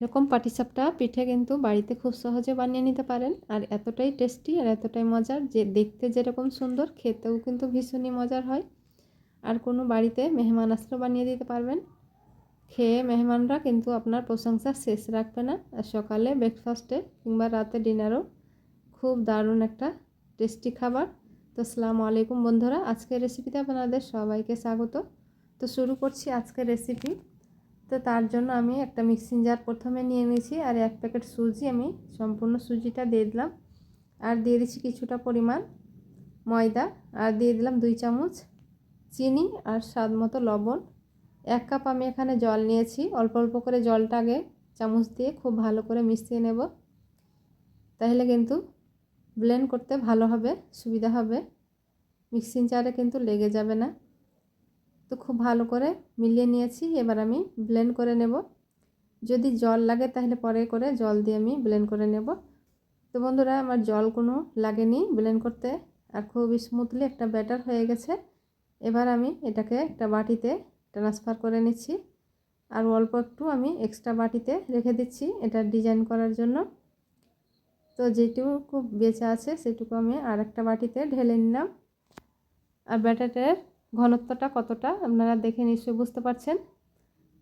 এরকম পাটিসাপটা পিঠে কিন্তু বাড়িতে খুব সহজে বানিয়ে নিতে পারেন। আর এতটাই টেস্টি আর এতটাই মজার যে দেখতে যেরকম সুন্দর, খেতেও কিন্তু ভীষণই মজার হয়। আর কোনো বাড়িতে মেহমান আসলে বানিয়ে দিতে পারবেন। খেয়ে মেহমানরা কিন্তু আপনার প্রশংসা শেষ রাখবে না। আর সকালে ব্রেকফাস্টে কিংবা রাতে ডিনারও খুব দারুণ একটা টেস্টি খাবার। তো আসসালামু আলাইকুম বন্ধুরা, আজকের রেসিপিতে আপনাদের সবাইকে স্বাগত। তো শুরু করছি আজকের রেসিপি তো তার জন্য আমি একটা মিক্সিং জার প্রথমে নিয়ে নিয়েছি আর এক প্যাকেট সুজি আমি সম্পূর্ণ সুজিটা দিয়ে দিলাম। আর দিয়ে দিচ্ছি কিছুটা পরিমাণ ময়দা। আর দিয়ে দিলাম দুই চামচ চিনি আর স্বাদ মতো লবণ। এক কাপ আমি এখানে জল নিয়েছি। অল্প অল্প করে জলটা আগে চামচ দিয়ে খুব ভালো করে মিশিয়ে নেব। তাহলে কিন্তু ব্লেন্ড করতে ভালো হবে, সুবিধা হবে। মিক্সিং জারে কিন্তু লেগে যাবে না। তো খুব ভালো করে মিলিয়ে নিয়েছি, এবার আমি ব্লেন্ড করে নেব। যদি জল লাগে তাহলে পরে করে জল দিয়ে আমি ব্লেন্ড করে নেব। তো বন্ধুরা, আমার জল কোনো লাগেনি ব্লেন্ড করতে, আর খুব স্মুথলি একটা ব্যাটার হয়ে গেছে। এবার আমি এটাকে একটা বাটিতে ট্রান্সফার করে নিচ্ছি। আর অল্প একটু আমি এক্সট্রা বাটিতে রেখে দিচ্ছি এটা ডিজাইন করার জন্য। তো যেটুকু বেঁচে আছে সেটুকু আমি আর একটা বাটিতে ঢেলে নিলাম। আর ব্যাটারের ঘনত্বটা কতটা, আপনারা দেখে নিশ্চয়ই বুঝতে পারছেন।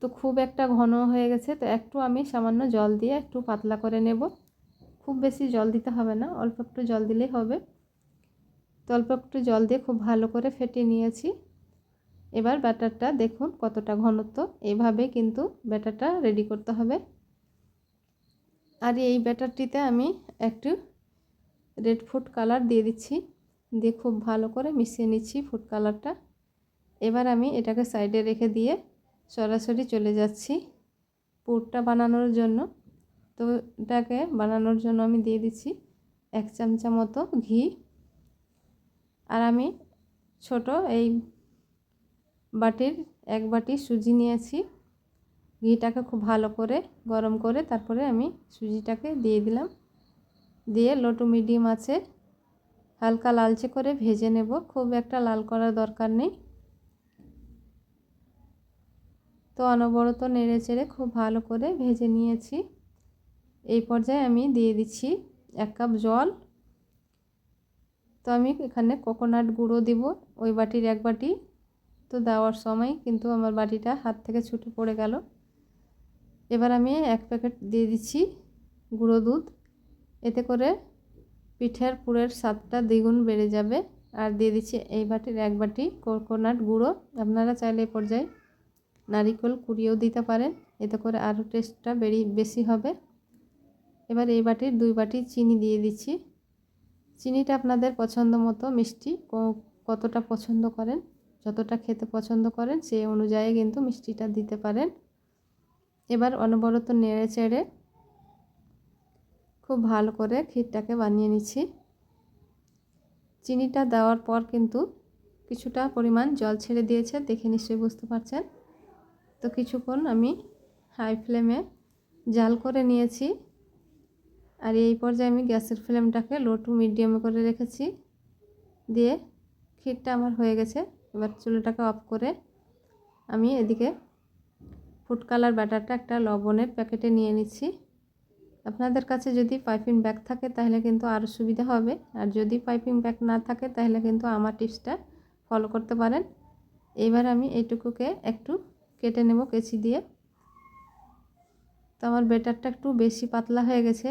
তো খুব একটা ঘন হয়ে গেছে, তো একটু আমি সামান্য জল দিয়ে একটু পাতলা করে নেব। খুব বেশি জল দিতে হবে না, অল্প একটু জল দিলেই হবে। তো অল্প একটু জল দিয়ে খুব ভালো করে ফেটিয়ে নিয়েছি। এবার ব্যাটারটা দেখুন কতটা ঘনত্ব এইভাবে কিন্তু ব্যাটারটা রেডি করতে হবে। আর এই ব্যাটারটিতে আমি একটু রেড ফুড কালার দিয়ে দিচ্ছি, দিয়ে খুব ভালো করে মিশিয়ে নিচ্ছি ফুড কালারটা। এবার আমি এটাকে সাইডে রেখে দিয়ে সরাসরি চলে যাচ্ছি পুরটা বানানোর জন্য। তো এটাকে বানানোর জন্য আমি দিয়ে দিচ্ছি এক চামচা মতো ঘি। আর আমি ছোট এই বাটির এক বাটি সুজি নিয়েছি। ঘিটাকে খুব ভালো করে গরম করে তারপরে আমি সুজিটাকে দিয়ে দিলাম। দিয়ে লো টু মিডিয়াম আছে। হালকা লালচে করে ভেজে নেব। খুব একটা লাল করার দরকার নেই। তো অনবরত নেড়ে চেড়ে খুব ভালো করে ভেজে নিয়েছি। এই পর্যায়ে আমি দিয়ে দিচ্ছি এক কাপ জল। তো আমি এখানে কোকোনাট গুঁড়ো দিব ওই বাটির এক বাটি। তো দেওয়ার সময় কিন্তু আমার বাটিটা হাত থেকে ছুটে পড়ে গেল। এবার আমি এক প্যাকেট দিয়ে দিচ্ছি গুঁড়ো দুধ। এতে করে পিঠের পুরের স্বাদটা দ্বিগুণ বেড়ে যাবে। আর দিয়ে দিচ্ছি এই বাটির এক বাটি কোকোনাট গুঁড়ো। আপনারা চাইলে এই পর্যায়ে নারিকেল কুড়িয়েও দিতে পারেন। এতে করে আরও টেস্টটা বেড়ি বেশি হবে। এবার এই বাটির দুই বাটি চিনি দিয়ে দিচ্ছি। চিনিটা আপনাদের পছন্দ মতো মিষ্টি কতটা পছন্দ করেন, যতটা খেতে পছন্দ করেন সেই অনুযায়ী কিন্তু মিষ্টিটা দিতে পারেন। এবার অনবরত নেড়ে চেড়ে খুব ভালো করে ক্ষীরটাকে বানিয়ে নিচ্ছি। চিনিটা দেওয়ার পর কিন্তু কিছুটা পরিমাণ জল ছেড়ে দিয়েছে, দেখে নিশ্চয়ই বুঝতে পারছেন। তো কিছুক্ষণ আমি হাই ফ্লেমে জাল করে নিয়েছি। আর এই পর্যায়ে আমি গ্যাসের ফ্লেমটাকে লো টু মিডিয়ামে করে রেখেছি। দিয়ে ক্ষীরটা আমার হয়ে গেছে। এবার চুলোটাকে অফ করে আমি এদিকে ফুড কালার ব্যাটারটা একটা লবণের প্যাকেটে নিয়ে নিচ্ছি। আপনাদের কাছে যদি পাইপিং ব্যাগ থাকে তাহলে কিন্তু আরও সুবিধা হবে। আর যদি পাইপিং ব্যাগ না থাকে তাহলে কিন্তু আমার টিপসটা ফলো করতে পারেন। এবার আমি এইটুকুকে একটু কেটে নেব কেচি দিয়ে। তো আমার বেটারটা একটু বেশি পাতলা হয়ে গেছে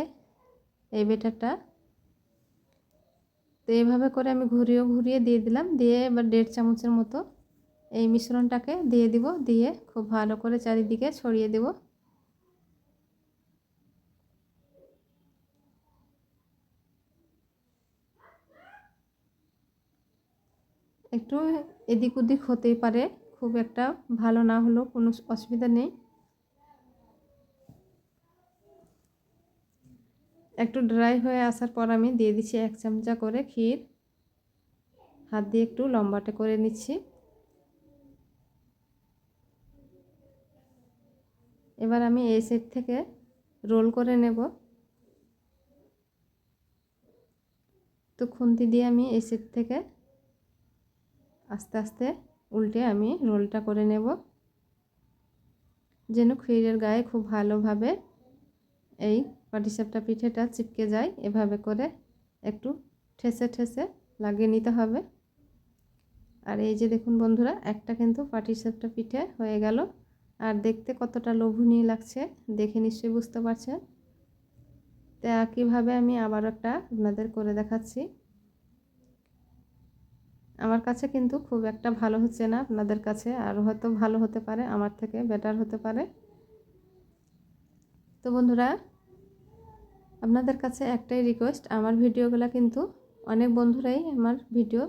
এই বেটারটা। তো এইভাবে করে আমি ঘুরিয়ে ঘুরিয়ে দিয়ে দিলাম, দিয়ে এবার দেড় চামচের মতো এই মিশ্রণটাকে দিয়ে দিব, দিয়ে খুব ভালো করে চারিদিকে ছড়িয়ে দেব। একটু এদিক ওদিক হতেই পারে। খুব একটা ভালো না হলেও কোনো অসুবিধা নেই। একটু ড্রাই হয়ে আসার পর আমি দিয়ে দিচ্ছি এক চামচা করে ক্ষীর। হাত দিয়ে একটু লম্বাটে করে নিচ্ছি। এবার আমি এই সাইড থেকে রোল করে নেব। তো খুন্তি দিয়ে আমি এই সাইড থেকে আস্তে আস্তে উল্টে আমি রোলটা করে নেব। যেন ক্ষীরের গায়ে খুব ভালোভাবে এই পাটিসাপটা পিঠেটা চিপকে যায়, এভাবে করে একটু ঠেসে ঠেসে লাগিয়ে নিতে হবে। আর এই যে দেখুন বন্ধুরা, একটা কিন্তু পাটিসাপটা পিঠে হয়ে গেল। আর দেখতে কতটা লোভনীয় লাগছে, দেখে নিশ্চয়ই বুঝতে পারছেন। তো একইভাবে আমি আবার একটা আপনাদের করে দেখাচ্ছি। আমার কাছে কিন্তু খুব একটা ভালো হচ্ছে না আপনাদের কাছে, আর হয়তো ভালো হতে পারে, আমার থেকে বেটার হতে পারে। তো বন্ধুরা, আপনাদের কাছে একটাই রিকোয়েস্ট আমার ভিডিওগুলো কিন্তু অনেক বন্ধুরাই আমার ভিডিও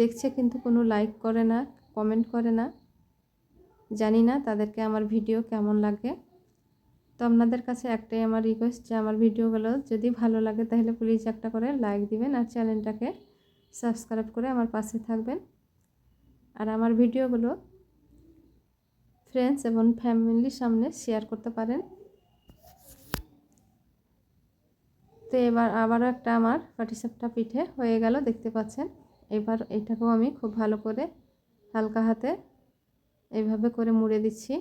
দেখছে কিন্তু কোনো লাইক করে না কমেন্ট করে না। জানি না তাদেরকে আমার ভিডিও কেমন লাগে। তো আপনাদের কাছে একটাই আমার রিকোয়েস্ট যে আমার ভিডিওগুলো যদি ভালো লাগে তাহলে প্লিজ একটা করে লাইক দিবেন আর চ্যানেলটাকে সাবস্ক্রাইব করে আমার পাশে থাকবেন। আর আমার ভিডিওগুলো ফ্রেন্ডস এবং ফ্যামিলির সামনে শেয়ার করতে পারেন। তো এবার আবারও একটা আমার পাটিসাপটা পিঠে হয়ে গেল, দেখতে পাচ্ছেন? এবার এটাকেও আমি খুব ভালো করে হালকা হাতে এইভাবে করে মুড়ে দিচ্ছি।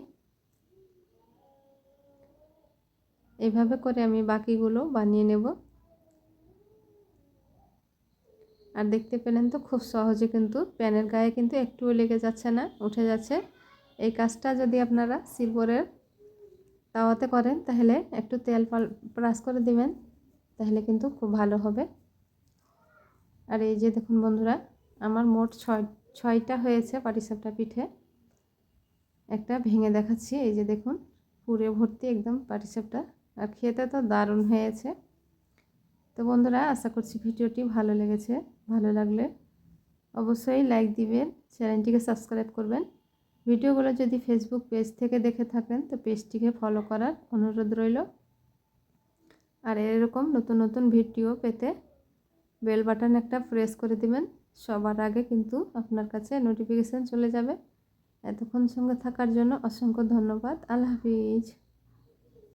এইভাবে করে আমি বাকিগুলো বানিয়ে নেব। আর দেখতে পেলেন তো খুব সহজে কিন্তু প্যানের গায়ে কিন্তু একটুও লেগে যাচ্ছে না, উঠে যাচ্ছে। এই কাজটা যদি আপনারা সিলভরের তাওয়াতে করেন, তাহলে একটু তেল ব্রাশ করে দিবেন, তাহলে কিন্তু খুব ভালো হবে। আর এই যে দেখুন বন্ধুরা, আমার মোট ছয়, ছয়টা হয়েছে পাটিসাপটা পিঠে। একটা ভেঙে দেখাচ্ছি, এই যে দেখুন, পুরে ভর্তি একদম পাটিসাপটা। আর খেতে তো দারুণ হয়েছে। তো বন্ধুরা, আশা করছি ভিডিওটি ভালো লেগেছে। ভালো লাগলে অবশ্যই লাইক দিবেন চ্যানেলটিকে সাবস্ক্রাইব করবেন। ভিডিওগুলো যদি ফেসবুক পেজ থেকে দেখে থাকেন, তো পেজটিকে ফলো করার অনুরোধ রইল। আর এরকম নতুন নতুন ভিডিও পেতে বেল বাটন একটা প্রেস করে দিবেন। সবার আগে কিন্তু আপনার কাছে নোটিফিকেশান চলে যাবে। এতক্ষণ সঙ্গে থাকার জন্য অসংখ্য ধন্যবাদ। আল্লাহ হাফিজ।